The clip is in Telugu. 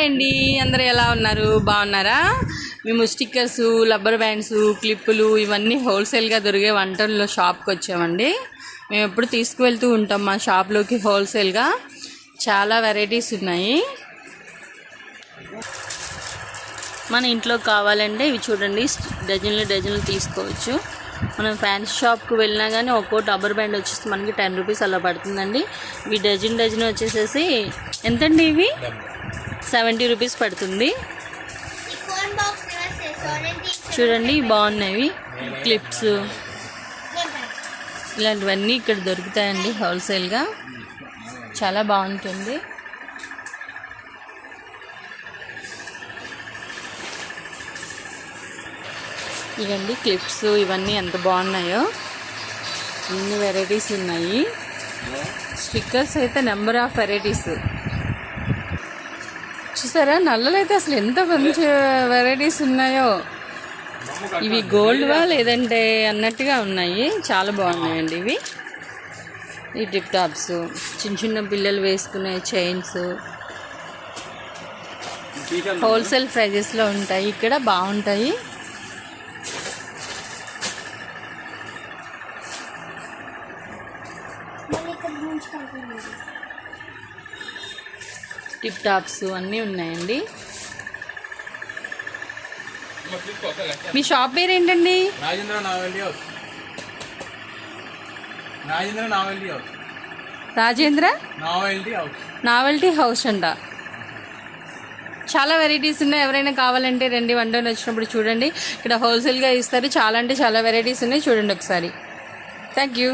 హాయ్ అండి. అందరూ ఎలా ఉన్నారు? బాగున్నారా? మేము స్టిక్కర్స్ రబ్బర్ బ్యాండ్స్ క్లిప్పులు ఇవన్నీ హోల్సేల్గా దొరికే వంటల్లో షాప్కి వచ్చామండి మేము ఎప్పుడు తీసుకువెళ్తూ ఉంటాం మా షాప్లోకి హోల్సేల్గా చాలా వెరైటీస్ ఉన్నాయి. మన ఇంట్లో కావాలంటే ఇవి చూడండి డజన్లు డజన్లు తీసుకోవచ్చు. మనం ఫ్యాన్సీ షాప్కి వెళ్ళినా కానీ ఒక్కో రబ్బర్ బ్యాండ్ వచ్చేసి మనకి టెన్ రూపీస్ అలా పడుతుందండి. ఇవి డజన్ డజన్ వచ్చేసేసి ఎంతండి ఇవి? సెవెంటీ రూపీస్ పడుతుంది. చూడండి బాగున్నాయి క్లిప్స్. ఇలాంటివన్నీ ఇక్కడ దొరుకుతాయండి హోల్సేల్గా. చాలా బాగుంటుంది. ఇవండి క్లిప్స్ ఇవన్నీ ఎంత బాగున్నాయో. అన్ని వెరైటీస్ ఉన్నాయి. స్టిక్కర్స్ అయితే నెంబర్ ఆఫ్ వెరైటీస్. చూసారా? నల్లలు అయితే అసలు ఎంత మంచి వెరైటీస్ ఉన్నాయో. ఇవి గోల్డ్వా లేదంటే అన్నట్టుగా ఉన్నాయి. చాలా బాగున్నాయండి ఇవి. ఈ టిప్ టాప్స్ చిన్న చిన్న పిల్లలు వేసుకునే చైన్స్ హోల్సేల్ ప్రైజెస్లో ఉంటాయి. ఇక్కడ బాగుంటాయి. మళ్ళీ ఇక్కడ టిప్ టాప్స్ అన్నీ ఉన్నాయండి. మీ షాప్ పేరు ఏంటండి Rajendra novelty house. Rajendra novelty house. Rajendra? Novelty house. Novelty house అంట. చాలా వెరైటీస్ ఉన్నాయి. ఎవరైనా కావాలంటే రండి వండని వచ్చినప్పుడు చూడండి. ఇక్కడ హోల్సేల్గా ఇస్తారు. చాలా అంటే చాలా వెరైటీస్ ఉన్నాయి. చూడండి ఒకసారి. Thank you.